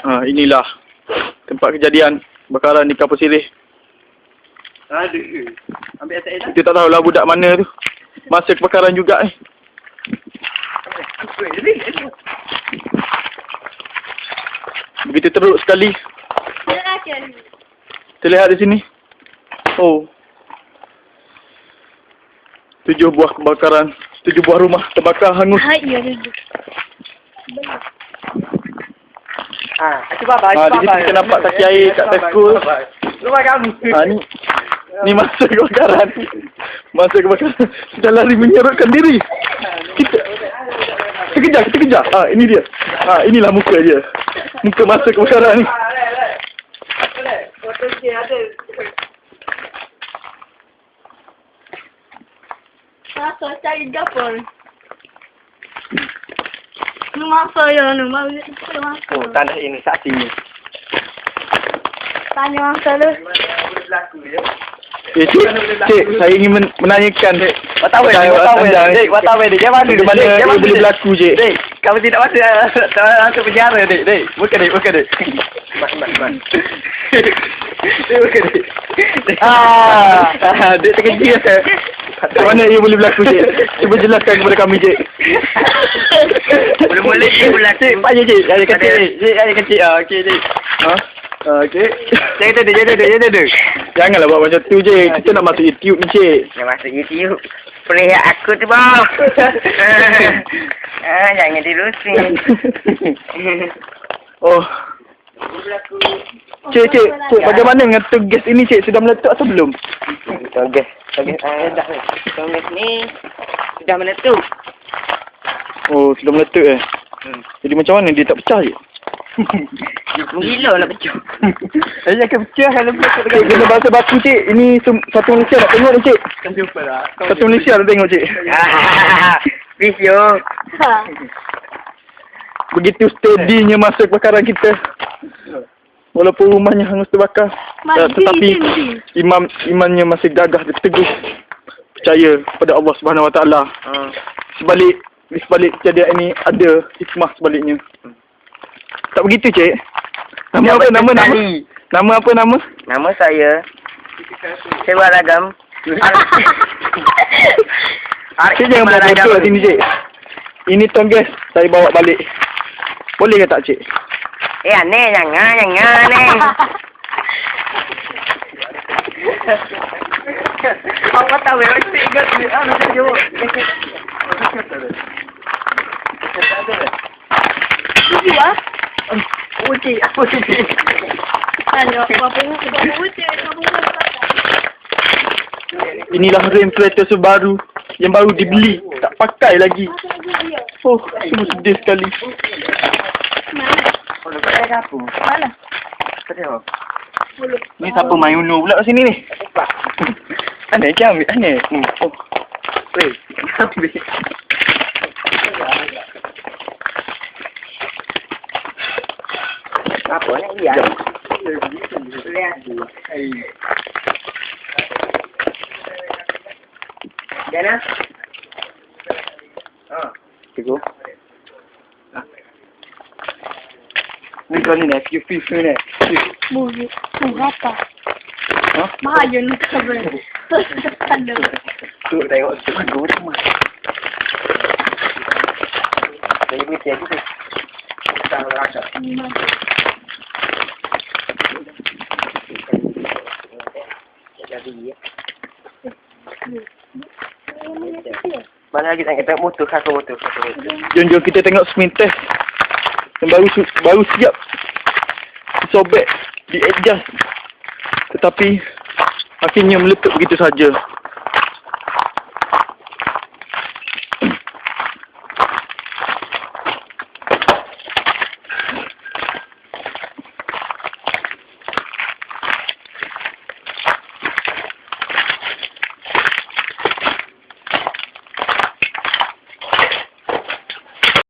Ha, inilah tempat kejadian kebakaran di kapal sirih. Ada. Ambil atas atas. Kita tak tahulah budak mana tu. Masa kebakaran juga ni. Begitu teruk sekali. Terlihat di sini. Oh. Tujuh buah kebakaran. Tujuh buah rumah terbakar hangus. Hai, ya duduk. Ah, itu baba, Ha, di situ kita nampak kaki air kat Tesco. Rumah kami. Ha, ni. Ni masa kebakaran. Masa kebakaran. Sudah lari menyerutkan diri. Kita. Kita kejar, kita kejar. Ha, ini dia. Ha, inilah muka dia. Muka masa kebakaran ni. Masa cari dapur. Nu masa ya, nu masa. Oh, tanda ini saksi. Tanya masa lu. Eh, cik, cik, saya ingin men- menanyakan, cik. Watawai, Saya watawai, watawai. dek, watawai, dek. Jangan mana, Di mana dia jangan boleh mana, berlaku, cik? Dek, kamu tidak masuk uh, masuk penjara, dek, dek. Bukan, dek, bukan. Dek, bukan, dek. Ah, ah, dek terkejut. Di mana ia boleh berlaku, cik? Cuba jelaskan kepada kami, cik. Boleh-boleh dia berlaku. Cik, Pak je, cik. Saya kecil, Ada- cik. Cik, saya kecil. Ah, okey, cik. Ha? Ah, okey. Jangan duduk, jangan duduk, jangan duduk. Janganlah buat macam tu, cik. Kita nak masuk YouTube ni, cik. Jangan masuk YouTube. Perih aku tu, bang. ah, jangan dirusin. Oh. Cik, cik. Cik, bagaimana dengan tu gas ini, cik? Sudah meletup atau belum? Toges, toges, ah, dah. Toges ni sudah meletup. Oh, sudah meletup eh. Hmm. Jadi macam mana dia tak pecah, cik? Gila nak pecah. Saya akan pecah kalau meletup Cik, kena bahasa baku, cik. Ini satu Malaysia nak tengok ni, cik. Lah. Satu Malaysia nak tengok, cik. Visio. Ha. Begitu steadynya masa kebakaran kita. Walaupun rumahnya hangus terbakar. Mati, eh, tetapi mati. imam imannya masih gagah dan teguh. Percaya pada Allah Subhanahu Wa Taala. Hmm. Sebalik di sebalik kejadian ini ada hikmah sebaliknya. Tak begitu, cik? Nama Ya, apa nama nama? sekali. Nama apa nama? Nama saya Sewa Ragam. Cik jangan buat bodoh kat sini, cik. Ini tongges saya bawa balik. Boleh ke tak, cik? Eh, aneh, jangan, jangan, aneh. Apa tahu ya, mesti ingat ni. Ah, mesti jawab. Tujuh ah. Uji, apa pun Inilah rem kereta sebaru yang baru dibeli. Tak pakai lagi. Oh, sungguh sedih sekali. Mana? Ni siapa main Uno pula kat sini ni? Aneh ke ambil? Aneh. Hmm. Oh. Weh, ambil. Apa nak dia? Lihat dulu. Jana? Ah. Cikgu. Ni kau ni nak view view ni. Movie. Berapa? Ha? Bahaya ni cover. Tanda. Tu tengok tu aku semua. Jadi betul Mana lagi nak kita motor kakak motor motor. Jom jom kita tengok spin test. Yang baru baru siap. Sobek di adjust. Tetapi akhirnya meletup begitu saja.